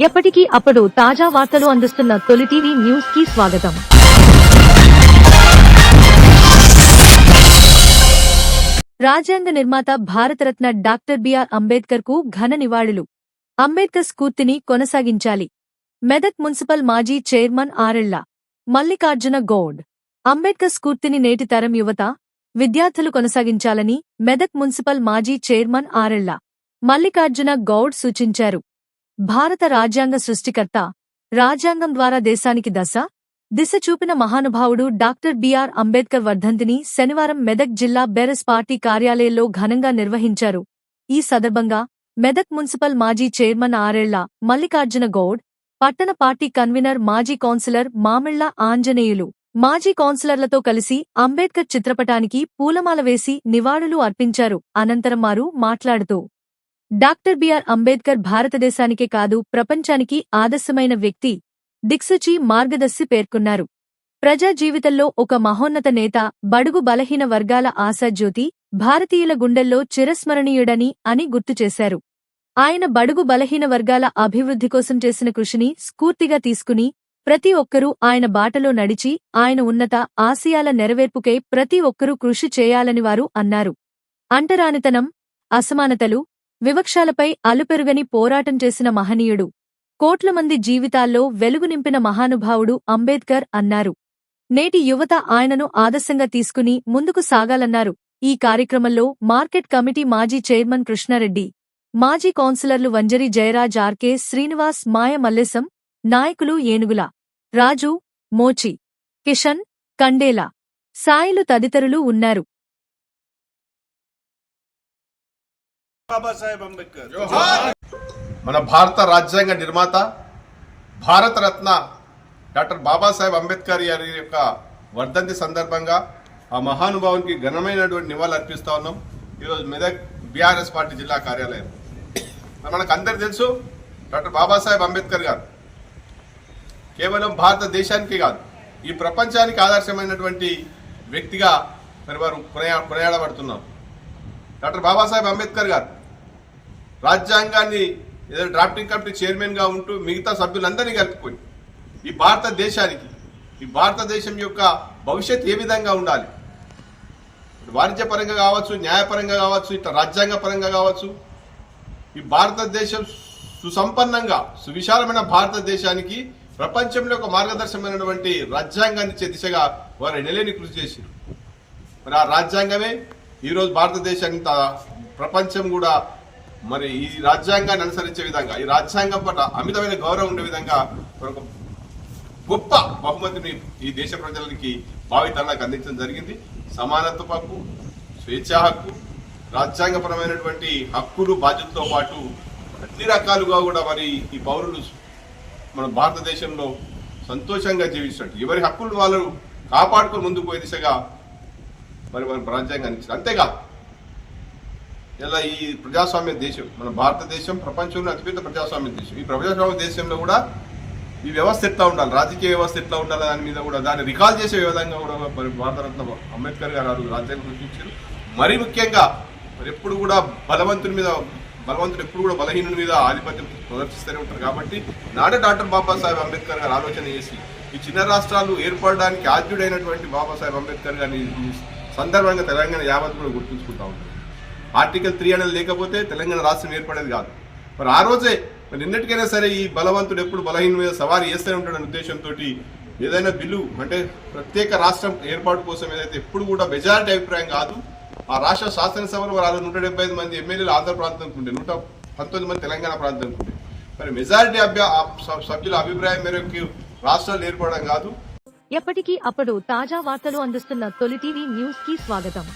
ఎప్పటికీ అప్పుడు తాజా వార్తలు అందిస్తున్న తొలి టీవీ న్యూస్కి స్వాగతం. రాజ్యాంగ నిర్మాత భారతరత్న డాక్టర్ బిఆర్ అంబేద్కర్కు ఘన నివాళులు. అంబేద్కర్ స్ఫూర్తిని కొనసాగించాలి. మెదక్ మున్సిపల్ మాజీ చైర్మన్ ఆరెళ్ళ మల్లికార్జున గౌడ్. అంబేద్కర్ స్ఫూర్తిని నేటి తరం యువత విద్యార్థులు కొనసాగించాలని మెదక్ మున్సిపల్ మాజీ చైర్మన్ ఆరెళ్ళ మల్లికార్జున గౌడ్ సూచించారు. భారత రాజ్యాంగ సృష్టికర్త రాజ్యాంగం ద్వారా దేశానికి దశ దిశ చూపిన మహానుభావుడు డాక్టర్ బిఆర్ అంబేద్కర్ వర్ధంతిని శనివారం మెదక్ జిల్లా బెరస్ పార్టీ కార్యాలయంలో ఘనంగా నిర్వహించారు. ఈ సందర్భంగా మెదక్ మున్సిపల్ మాజీ చైర్మన్ ఆరేళ్ళ మల్లికార్జున గౌడ్ పట్టణ పార్టీ కన్వీనర్ మాజీ కౌన్సిలర్ మామిళ్ళ ఆంజనేయులు మాజీ కౌన్సిలర్లతో కలిసి అంబేద్కర్ చిత్రపటానికి పూలమాల వేసి నివాళులు అర్పించారు. అనంతరం వారు మాట్లాడుతూ డాక్టర్ బిఆర్ అంబేద్కర్ భారతదేశానికే కాదు ప్రపంచానికి ఆదర్శమైన వ్యక్తి దిక్సూచి మార్గదర్శి పేర్కొన్నారు. ప్రజా జీవితంలో ఒక మహోన్నత నేత బడుగు బలహీన వర్గాల ఆశాజ్యోతి భారతీయుల గుండెల్లో చిరస్మరణీయుడని అని గుర్తు చేశారు. ఆయన బడుగు బలహీన వర్గాల అభివృద్ధి కోసం చేసిన కృషిని స్ఫూర్తిగా తీసుకుని ప్రతి ఒక్కరూ ఆయన బాటలో నడిచి ఆయన ఉన్నత ఆశయాల నెరవేర్పుకై ప్రతి ఒక్కరూ కృషి చేయాలని వారు అన్నారు. అంటరానితనం అసమానతలు వివక్షాలపై అలుపెరుగని పోరాటం చేసిన మహనీయుడు. కోట్ల మంది జీవితాల్లో వెలుగు నింపిన మహానుభావుడు అంబేద్కర్ అన్నారు. నేటి యువత ఆయనను ఆదర్శంగా తీసుకుని ముందుకు సాగాలన్నారు. ఈ కార్యక్రమంలో మార్కెట్ కమిటీ మాజీ చైర్మన్ కృష్ణారెడ్డి మాజీ కౌన్సిలర్లు వంజరి జయరాజ్ ఆర్కే శ్రీనివాస్ మాయమల్లేశం నాయకులు ఏనుగుల రాజు మోచి కిషన్ కండేలా సాయిలు తదితరులు ఉన్నారు. బాబాసాహెబ్ అంబేద్కర్. మన భారత రాజ్యాంగ నిర్మాత భారతరత్న డాక్టర్ బాబాసాహెబ్ అంబేద్కర్ గారి యొక్క వర్ధంతి సందర్భంగా ఆ మహానుభావునికి ఘనమైనటువంటి నివాళులు అర్పిస్తా ఉన్నాం. ఈరోజు మెదక్ బీఆర్ఎస్ పార్టీ జిల్లా కార్యాలయం. మనకు అందరు తెలుసు డాక్టర్ బాబాసాహెబ్ అంబేద్కర్ గారు కేవలం భారతదేశానికి కాదు ఈ ప్రపంచానికి ఆదర్శమైనటువంటి వ్యక్తిగా మరి వారు కొనియాడబడుతున్నాం డాక్టర్ బాబాసాహెబ్ అంబేద్కర్ గారు రాజ్యాంగాన్ని ఏదో డ్రాఫ్టింగ్ కమిటీ చైర్మన్గా ఉంటూ మిగతా సభ్యులందరినీ కలుపుకొని ఈ భారతదేశానికి ఈ భారతదేశం యొక్క భవిష్యత్ ఏ విధంగా ఉండాలి? వాణిజ్యపరంగా కావచ్చు న్యాయపరంగా కావచ్చు ఇట్లా రాజ్యాంగ పరంగా కావచ్చు ఈ భారతదేశం సుసంపన్నంగా సువిశాలమైన భారతదేశానికి ప్రపంచంలో ఒక మార్గదర్శకమైనటువంటి రాజ్యాంగాన్ని ఇచ్చే దిశగా వారు నెలని కృషి చేశారు మరి ఆ రాజ్యాంగమే ఈరోజు భారతదేశాన్ని ప్రపంచం కూడా మరి ఈ రాజ్యాంగాన్ని అనుసరించే విధంగా ఈ రాజ్యాంగం పట్ల అమితమైన గౌరవం ఉండే విధంగా ఒక గొప్ప బహుమతిని ఈ దేశ ప్రజలకి భావితరాలకు అందించడం జరిగింది. సమానత్వ హక్కు స్వేచ్ఛా హక్కు రాజ్యాంగపరమైనటువంటి హక్కులు బాధ్యతతో పాటు అన్ని రకాలుగా కూడా మరి ఈ పౌరులు మన భారతదేశంలో సంతోషంగా జీవించినట్టు ఎవరి హక్కులు వాళ్ళు కాపాడుకుని ముందుకు పోయే దిశగా మరి మనం రాజ్యాంగాన్ని ఇచ్చారు. అంతేకాదు ఇలా ఈ ప్రజాస్వామ్య దేశం మన భారతదేశం ప్రపంచంలో అతిపెద్ద ప్రజాస్వామ్య దేశం. ఈ ప్రజాస్వామ్య దేశంలో కూడా ఈ వ్యవస్థ ఎట్లా ఉండాలి? రాజకీయ వ్యవస్థ ఎట్లా ఉండాలి? దాని మీద కూడా దాన్ని రికాల్ చేసే విధంగా కూడా మరి భారతరత్న అంబేద్కర్ గారు రాజ్యాంగం సూచించారు మరీ ముఖ్యంగా మరి ఎప్పుడు కూడా బలవంతుని మీద బలవంతుడు ఎప్పుడు కూడా బలహీనుడి మీద ఆధిపత్యం ప్రదర్శిస్తూనే ఉంటారు. కాబట్టి నాడే డాక్టర్ బాబాసాహెబ్ అంబేద్కర్ గారు ఆలోచన చేసి ఈ చిన్న రాష్ట్రాలు ఏర్పడడానికి ఆద్యుడైనటువంటి బాబాసాహెబ్ అంబేద్కర్ గారిని సందర్భంగా తెలంగాణ యావత్ కూడా గుర్తుంచుకుంటా ఉంటారు. ఆర్టికల్ త్రీ అనేది లేకపోతే తెలంగాణ రాష్ట్రం ఏర్పడేది కాదు. మరి ఆ రోజే మరి నిన్నటికైనా సరే ఈ బలవంతుడు ఎప్పుడు బలహీన మీద సవారీ చేస్తూనే ఉంటాడనే ఉద్దేశంతో ఏదైనా బిల్లు అంటే ప్రత్యేక రాష్ట్రం ఏర్పాటు కోసం ఏదైతే ఎప్పుడు కూడా మెజారిటీ అభిప్రాయం కాదు ఆ రాష్ట్ర శాసనసభలో వారు నూట డెబ్బై ఐదు మంది ఎమ్మెల్యేలు ఆంధ్ర ప్రాంతానికి ఉండే నూట పంతొమ్మిది మంది తెలంగాణ ప్రాంతానికి ఉండే. మరి మెజారిటీ అభ్య సభ్యుల అభిప్రాయం మేరకు రాష్ట్రాలు ఏర్పడడం కాదు. ఎప్పటికీ అప్పుడు తాజా వార్తలు అందిస్తున్న తొలి టీవీ న్యూస్కి స్వాగతం.